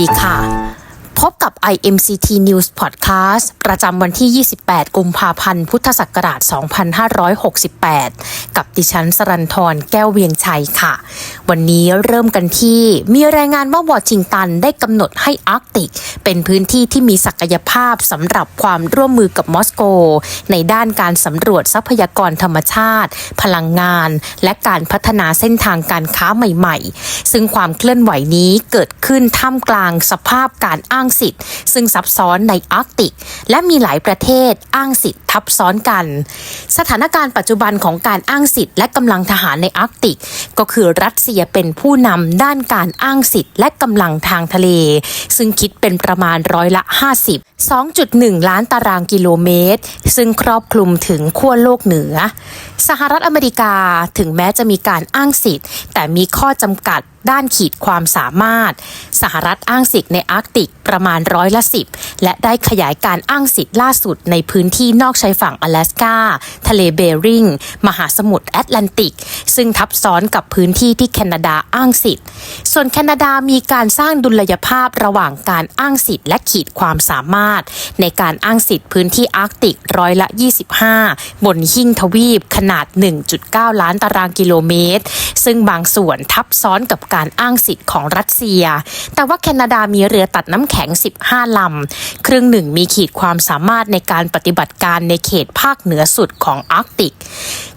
ดีค่ะ IMCT News Podcast ประจำวันที่ 28 กุมภาพันธ์ พุทธศักราช 2568 กับดิฉันสรันทรแก้วเวียงชัยค่ะ วันนี้เริ่มกันที่มีรายงานว่าวอชิงตันได้กำหนดให้อาร์กติก เป็นพื้นที่ที่มีศักยภาพสำหรับความร่วมมือกับมอสโก ในด้านการสำรวจทรัพยากรธรรมชาติ พลังงาน และการพัฒนาเส้นทางการค้าใหม่ ๆ ซึ่งความเคลื่อนไหวนี้เกิดขึ้นท่ามกลางสภาพการอ้างสิทธิ์ซึ่งซับซ้อนในอาร์กติก และมีหลายประเทศอ้างสิทธิ์ทับซ้อนกัน สถานการณ์ปัจจุบันของการอ้างสิทธิ์และกำลังทหารในอาร์กติก ก็คือรัสเซียเป็นผู้นำด้านการอ้างสิทธิ์และกำลังทางทะเล ซึ่งคิดเป็นประมาณร้อยละ 50 2.1 ล้านตารางกิโลเมตร ซึ่งครอบคลุมถึงขั้วโลกเหนือ สหรัฐอเมริกาถึงแม้จะมีการอ้างสิทธิ์ แต่มีข้อจำกัด ด้านขีดความสามารถ สหรัฐอ้างสิทธิ์ในอาร์กติกประมาณร้อยละสิบและได้ขยายการอ้างสิทธิ์ล่าสุดในพื้นที่นอกชายฝั่ง阿拉สกาทะเลเบริง มหาสมุทรแอตแลนติก ซึ่งทับซ้อนกับพื้นที่ที่แคนาดาอ้างสิทธิ์ ส่วนแคนาดามีการสร้างดุลยภาพระหว่างการอ้างสิทธิ์และขีดความสามารถ ในการอ้างสิทธิ์พื้นที่อาร์กติกร้อยละ 25 บนหิ่งทวีปขนาด 1.9 ล้านตารางกิโลเมตร ซึ่งบางส่วนทับซ้อนกับการอ้างสิทธิ์ของรัสเซีย แต่ว่าแคนาดามีเรือตัดน้ำแข็ง 15 ลำ ครึ่งหนึ่งมีขีดความสามารถในการปฏิบัติการในเขตภาคเหนือสุดของอาร์กติก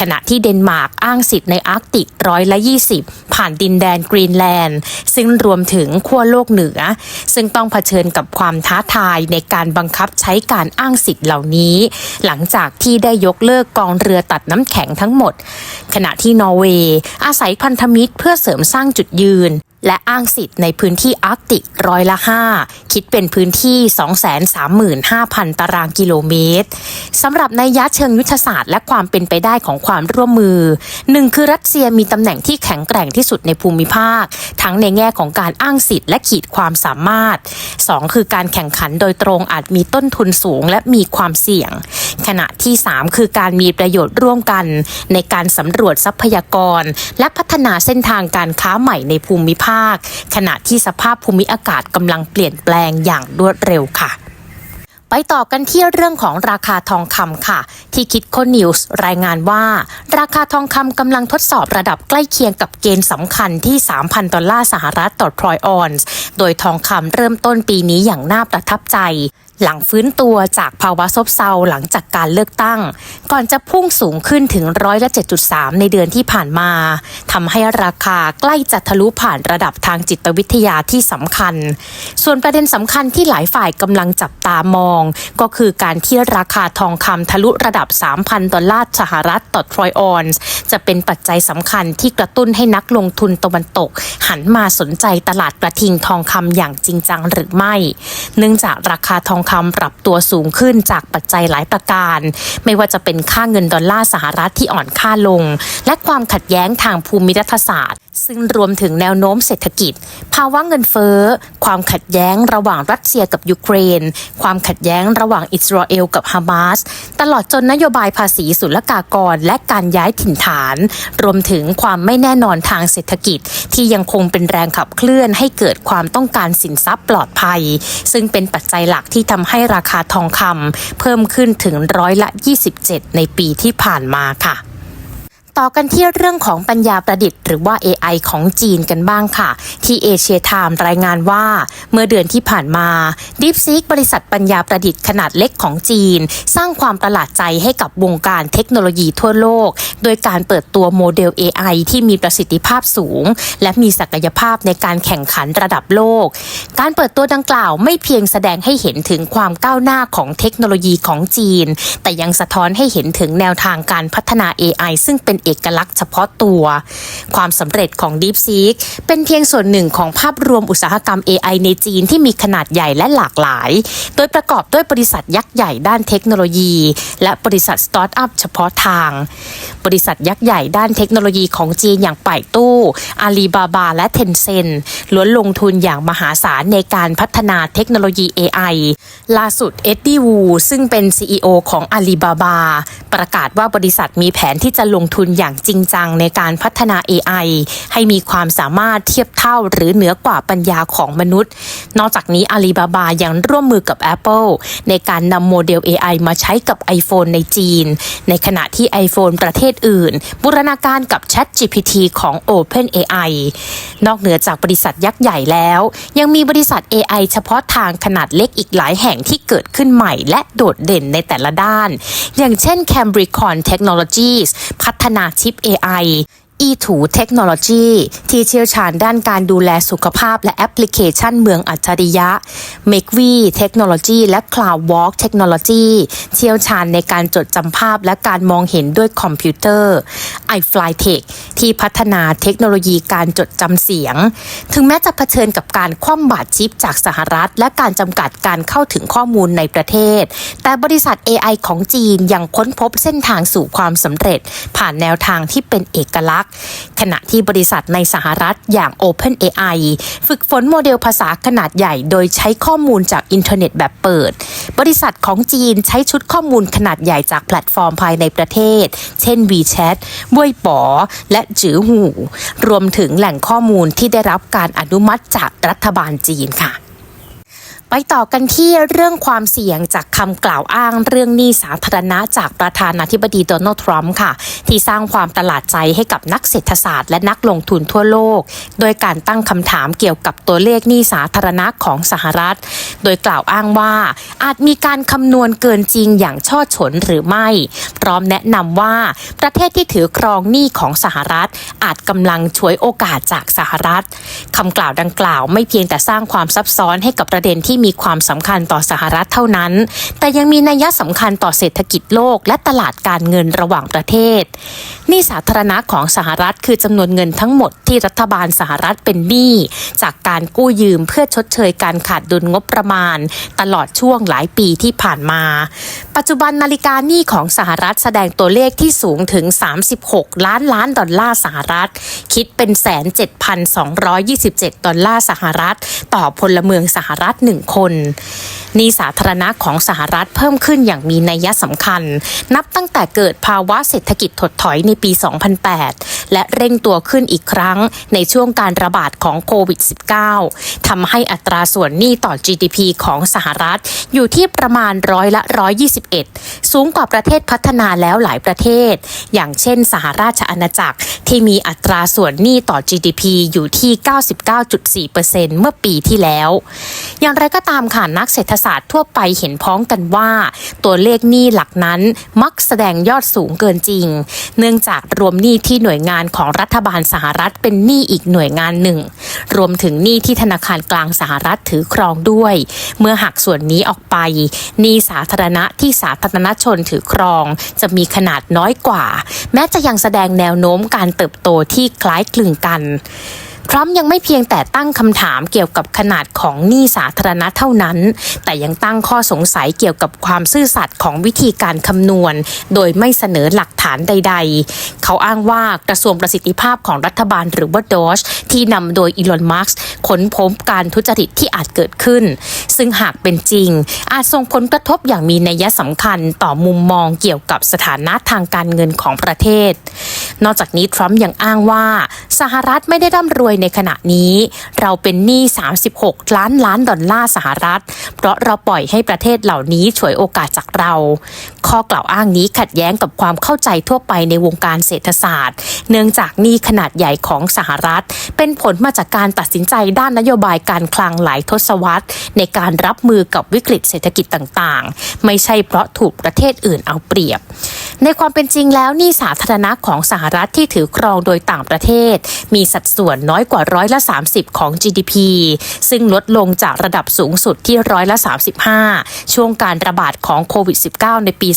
ขณะที่เดนมาร์กอ้างสิทธิ์ในอาร์กติกร้อยละ 20 ผ่านดินแดนกรีนแลนด์ ซึ่งรวมถึงขั้วโลกเหนือ ซึ่งต้องเผชิญกับความท้าทายในการบังคับใช้การอ้างสิทธิ์เหล่านี้ หลังจากที่ได้ยกเลิกกองเรือตัดน้ำแข็งทั้งหมด ขณะที่นอร์เวย์อาศัยพันธมิตรเพื่อเสริมสร้างจุดยืน และอ้างสิทธิ์ในพื้นที่อาร์กติกร้อยละ5คิดเป็นพื้นที่ 235,000 ตารางกิโลเมตรสำหรับในยะเชิงยุทธศาสตร์และความเป็นไปได้ของความร่วมมือหนึ่งคือรัสเซียมีตำแหน่งที่แข็งแกร่งที่สุดในภูมิภาค ทั้งในแง่ของการอ้างสิทธิ์และขีดความสามารถ 2 คือการแข่งขันโดยตรงอาจมีต้นทุนสูงและมีความเสี่ยง ขณะที่ 3 คือการมีประโยชน์ร่วมกัน ในการสำรวจทรัพยากร และพัฒนาเส้นทางการค้าใหม่ในภูมิภาคขณะที่สภาพภูมิอากาศกำลังเปลี่ยนแปลงอย่างรวดเร็วค่ะไปต่อกันที่เรื่องของราคาทองคำค่ะ ที่คิดโคนิวส์รายงานว่า ราคาทองคำกำลังทดสอบระดับใกล้เคียงกับเกณฑ์สำคัญที่ 3,000 ดอลลาร์สหรัฐต่อทรอยออนซ์ โดยทองคำเริ่มต้นปีนี้อย่างน่าประทับใจ หลังฟื้นตัวจากภาวะซบเซาหลังจากการเลือกตั้ง ก่อนจะพุ่งสูงขึ้นถึงร้อยละ 7.3 ในเดือนที่ผ่านมาทำให้ราคาใกล้จะทะลุผ่านระดับทางจิตวิทยาที่สำคัญ ส่วนประเด็นสำคัญที่หลายฝ่ายกำลังจับตามอง ก็คือการที่ราคาทองคำทะลุระดับ 3,000 ดอลลาร์สหรัฐต่อทรอยออนซ์จะเป็นปัจจัยสำคัญที่กระตุ้นให้นักลงทุนตะวันตก หันมาสนใจตลาดกระทิงทองคำอย่างจริงจังหรือไม่ เนื่องจากราคาทองคำปรับตัวสูงขึ้นจากปัจจัยหลายประการ ไม่ว่าจะเป็นค่าเงินดอลลาร์สหรัฐที่อ่อนค่าลง และความขัดแย้งทางภูมิรัฐศาสตร์ ซึ่งรวมถึงแนวโน้มเศรษฐกิจ ภาวะเงินเฟ้อ ความขัดแย้งระหว่างรัสเซียกับยูเครน ความขัดแย้งระหว่างอิสราเอลกับฮามาส ตลอดจนนโยบายภาษีศุลกากร และการย้ายถิ่นฐาน รวมถึงความไม่แน่นอนทางเศรษฐกิจ ที่ยังคงเป็นแรงขับเคลื่อนให้เกิดความต้องการสินทรัพย์ปลอดภัย ซึ่งเป็นปัจจัยหลักที่ทำให้ราคาทองคำเพิ่มขึ้นถึงร้อยละ 27 ในปีที่ผ่านมาค่ะ ต่อกันที่เรื่องของปัญญาประดิษฐ์หรือว่า AI ของจีนกันบ้างค่ะ ที่เอเชียไทม์รายงานว่า เมื่อเดือนที่ผ่านมา DeepSeek บริษัทปัญญาประดิษฐ์ขนาดเล็กของจีน สร้างความประหลาดใจให้กับวงการเทคโนโลยีทั่วโลก โดยการเปิดตัวโมเดล AI ที่มีประสิทธิภาพสูง และมีศักยภาพในการแข่งขันระดับโลก การเปิดตัวดังกล่าวไม่เพียงแสดงให้เห็นถึงความก้าวหน้าของเทคโนโลยีของจีน แต่ยังสะท้อนให้เห็นถึงแนวทางการพัฒนา AI ซึ่งเป็นเอกลักษณ์เฉพาะตัว ความสำเร็จของ DeepSeek เป็นเพียงส่วนหนึ่งของภาพรวมอุตสาหกรรม AI ในจีนที่มีขนาดใหญ่และหลากหลาย โดยประกอบด้วยบริษัทยักษ์ใหญ่ด้านเทคโนโลยี และบริษัทสตาร์ทอัพเฉพาะทาง บริษัทยักษ์ใหญ่ด้านเทคโนโลยีของจีนอย่างป่ายตู้อาลีบาบา และเทนเซ็นล้วนลงทุนอย่างมหาศาลในการพัฒนาเทคโนโลยี AI ล่าสุดเอ็ดดี้วูซึ่งเป็น CEO ของอาลีบาบา ประกาศว่าบริษัทมีแผนที่จะลงทุนอย่างจริงจังในการพัฒนา AI ให้มีความสามารถเทียบเท่าหรือเหนือกว่าปัญญาของมนุษย์ นอกจากนี้อาลีบาบายังร่วมมือกับ Apple ในการนำโมเดล AI มาใช้กับ iPhone ในจีน ในขณะที่ iPhone ประเทศอื่น บูรณาการกับ Chat GPT ของ OpenAI นอกเหนือจากบริษัทยักษ์ใหญ่แล้ว ยังมีบริษัท AI เฉพาะทางขนาดเล็กอีกหลายแห่งที่เกิดขึ้นใหม่ และโดดเด่นในแต่ละด้าน อย่างเช่น Cambricon Technologies ฒนาชิป AI E2 Technology ที่เชี่ยวชาญด้านการดูแลสุขภาพและแอปพลิเคชันเมืองอัจฉริยะ m a k v i Technology และ CloudWalk Technology เชี่ยวชาญในการจดจำภาพและการมองเห็นด้วยคอมพิวเตอร์ iFlyTech ที่พัฒนาเทคโนโลยีการจดจำเสียง ถึงแม้จะเผชิญกับการคว่ำบาตรชิปจากสหรัฐ และการจำกัดการเข้าถึงข้อมูลในประเทศ แต่บริษัท AI ของจีนยังค้นพบเส้นทางสู่ความสำเร็จ ผ่านแนวทางที่เป็นเอกลักษณ์ขณะที่บริษัทในสหรัฐอย่าง OpenAI ฝึกฝนโมเดลภาษาขนาดใหญ่ โดยใช้ข้อมูลจากอินเทอร์เน็ตแบบเปิด บริษัทของจีนใช้ชุดข้อมูลขนาดใหญ่จากแพลตฟอร์มภายในประเทศ เช่น WeChat บวยป๋อ และจือหู รวมถึงแหล่งข้อมูลที่ได้รับการอนุมัติจากรัฐบาลจีนค่ะ ไปต่อกันที่เรื่องความเสี่ยงจากคำกล่าวอ้างเรื่องหนี้สาธารณะจากประธานาธิบดีโดนัลด์ทรัมป์ค่ะ ที่สร้างความประหลาดใจให้กับนักเศรษฐศาสตร์และนักลงทุนทั่วโลก โดยการตั้งคำถามเกี่ยวกับตัวเลขหนี้สาธารณะของสหรัฐ โดยกล่าวอ้างว่า อาจมีการคำนวณเกินจริงอย่างช่อฉนหรือไม่ พร้อมแนะนำว่าประเทศที่ถือครองหนี้ของสหรัฐ อาจกำลังฉวยโอกาสจากสหรัฐคำกล่าวดังกล่าวไม่เพียงแต่สร้างความซับซ้อนให้กับประเด็นที่มีความสำคัญต่อสหรัฐเท่านั้น แต่ยังมีนัยสำคัญต่อเศรษฐกิจโลก และตลาดการเงินระหว่างประเทศหนี้สาธารณะของสหรัฐคือจำนวนเงินทั้งหมดที่รัฐบาลสหรัฐเป็นหนี้จากการกู้ยืมเพื่อชดเชยการขาดดุลงบประมาณ ตลอดช่วงหลายปีที่ผ่านมา ปัจจุบันนาฬิกาหนี้ของสหรัฐแสดงตัวเลขที่สูงถึง 36 ล้านล้านดอลลาร์สหรัฐ คิดเป็นแสน7,227 ดอลลาร์สหรัฐ ต่อพลเมืองสหรัฐหนึ่งคนหนี้สาธารณะของสหรัฐเพิ่มขึ้นอย่างมีนัยสำคัญ นับตั้งแต่เกิดภาวะเศรษฐกิจถดถอยในปี 2008 และเร่งตัวขึ้นอีกครั้งในช่วงการระบาดของโควิด -19 ทำให้อัตราส่วนหนี้ต่อ GDP ของสหรัฐอยู่ที่ประมาณร้อยละ 121 สูงกว่าประเทศพัฒนาแล้วหลายประเทศ อย่างเช่นสหราชอาณาจักร ที่มีอัตราส่วนหนี้ต่อ GDP อยู่ที่ 99.4%เมื่อปีที่แล้ว อย่างไรก็ตามค่ะนักเศรษฐศาสตร์ทั่วไปเห็นพ้องกันว่า ตัวเลขหนี้หลักนั้นมักแสดงยอดสูงเกินจริง เนื่องจากรวมหนี้ที่หน่วยงานของรัฐบาลสหรัฐเป็นหนี้อีกหน่วยงานหนึ่ง รวมถึงหนี้ที่ธนาคารกลางสหรัฐถือครองด้วย เมื่อหักส่วนนี้ออกไปหนี้สาธารณะที่สาธารณชนถือครอง จะมีขนาดน้อยกว่า แม้จะยังแสดงแนวโน้มการเติบโตที่คล้ายคลึงกันทรัมป์ยังไม่เพียงแต่ตั้งคำถามเกี่ยวกับขนาดของหนี้สาธารณะเท่านั้น แต่ยังตั้งข้อสงสัยเกี่ยวกับความซื่อสัตย์ของวิธีการคำนวณ โดยไม่เสนอหลักฐานใด ๆ เขาอ้างว่ากระทรวงประสิทธิภาพของรัฐบาลหรือว่าดอชที่นำโดยอีลอนมัสก์ค้นพบการทุจริตที่อาจเกิดขึ้น ซึ่งหากเป็นจริง อาจส่งผลกระทบอย่างมีนัยสำคัญต่อมุมมองเกี่ยวกับสถานะทางการเงินของประเทศ นอกจากนี้ทรัมป์ยังอ้างว่า สหรัฐไม่ได้ร่ำรวยในขณะนี้ เราเป็นหนี้ 36 ล้านล้านดอลลาร์สหรัฐ เพราะเราปล่อยให้ประเทศเหล่านี้ฉวยโอกาสจากเรา ข้อกล่าวอ้างนี้ขัดแย้งกับความเข้าใจทั่วไปในวงการเศรษฐศาสตร์ เนื่องจากหนี้ขนาดใหญ่ของสหรัฐ เป็นผลมาจากการตัดสินใจด้านนโยบายการคลังหลายทศวรรษ ในการรับมือกับวิกฤตเศรษฐกิจต่างๆ ไม่ใช่เพราะถูกประเทศอื่นเอาเปรียบ ในความเป็นจริงแล้วหนี้สาธารณะของสหรัฐที่ถือครองโดยต่างประเทศ มีสัดส่วนน้อยกว่าร้อยละ 30 ของ GDP ซึ่งลดลงจากระดับสูงสุดที่ร้อยละ 35 ช่วงการระบาดของโควิด -19 ในปี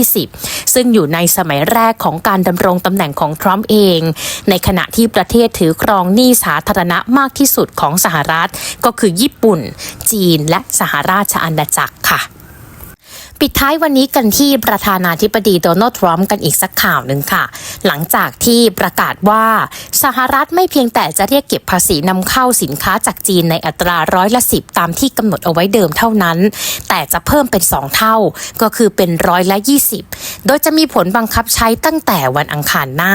2020 ซึ่งอยู่ในสมัยแรกของการดำรงตำแหน่งของทรัมป์เอง ในขณะที่ประเทศถือครองหนี้สาธารณะมากที่สุดของสหรัฐ ก็คือญี่ปุ่น จีนและสหราชอาณาจักรค่ะ ปิดท้ายวันนี้กันที่ประธานาธิบดีโดนัลด์ทรัมป์กันอีกสักข่าวหนึ่งค่ะ หลังจากที่ประกาศว่าสหรัฐไม่เพียงแต่จะเรียกเก็บภาษีนำเข้าสินค้าจากจีนในอัตราร้อยละสิบตามที่กำหนดเอาไว้เดิมเท่านั้น แต่จะเพิ่มเป็น 2 เท่าก็คือเป็นร้อยละ 20 โดยจะมีผลบังคับใช้ตั้งแต่วันอังคารหน้า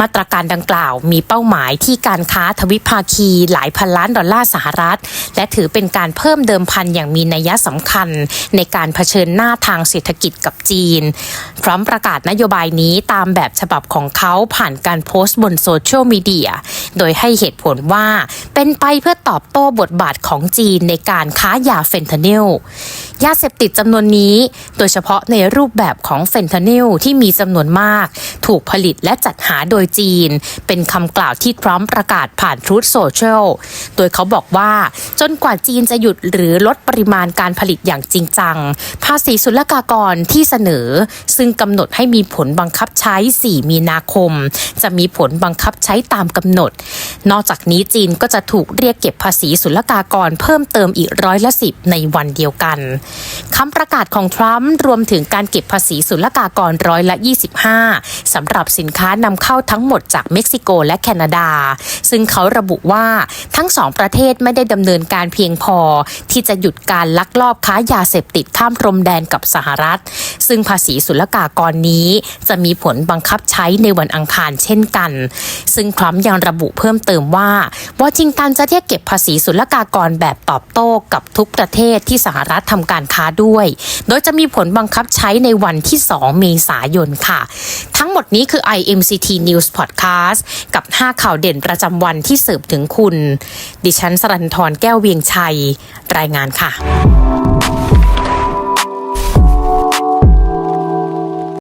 มาตรการดังกล่าวมีเป้าหมายที่การค้าทวิภาคีหลายพันล้านดอลลาร์สหรัฐ และถือเป็นการเพิ่มเดิมพันอย่างมีนัยสำคัญ ในการเผชิญหน้าทางเศรษฐกิจกับจีน พร้อมประกาศนโยบายนี้ตามแบบฉบับของเขาผ่านการโพสต์บนโซเชียลมีเดีย โดยให้เหตุผลว่าเป็นไปเพื่อตอบโต้บทบาทของจีนในการค้ายาเฟนทานิลยาเสพติดจำนวนนี้ โดยเฉพาะในรูปแบบของเฟนทานิลที่มีจำนวนมาก ถูกผลิตและจัดหาโดยจีน เป็นคำกล่าวที่ทรัมป์ประกาศผ่านทรู t โซเชียลโดยเขาบอกว่าจนกว่าจีนจะหยุดหรือลดปริมาณการผลิตอย่างจริงจัง ภาษีศุลกากรที่เสนอ ซึ่งกำหนดให้มีผลบังคับใช้ 4 มีนาคม จะมีผลบังคับใช้ตามกำหนด นอกจากนี้จีนก็จะถูกเรียกเก็บภาษีศุลกากรเพิ่มเติมอีกร้อยละสิบในวันเดียวกันคำประกาศของทรัมป์รวมถึงการเก็บภาษีศุลกากรร้อยละ 25สำหรับสินค้านำเข้า้าทั้งหมดจากเม็กซิโกและแคนาดา ซึ่งเขาระบุว่าทั้งสองประเทศไม่ได้ดำเนินการเพียงพอ ที่จะหยุดการลักลอบค้ายาเสพติดข้ามพรมแดนกับสหรัฐ ซึ่งภาษีศุลกากรนี้จะมีผลบังคับใช้ในวันอังคารเช่นกัน ซึ่งทรัมยังระบุเพิ่มเติมว่าวอชิงตันจะเรียกเก็บภาษีศุลกากรแบบตอบโต้กับทุกประเทศที่สหรัฐทำการค้าด้วย โดยจะมีผลบังคับใช้ในวันที่ 2 เมษายนค่ะ ทั้งหมดนี้คือ IMCT News Podcast กับ 5 ข่าวเด่นประจำวันที่สืบถึงคุณ ดิฉันสรันทรแก้วเวียงชัย รายงานค่ะ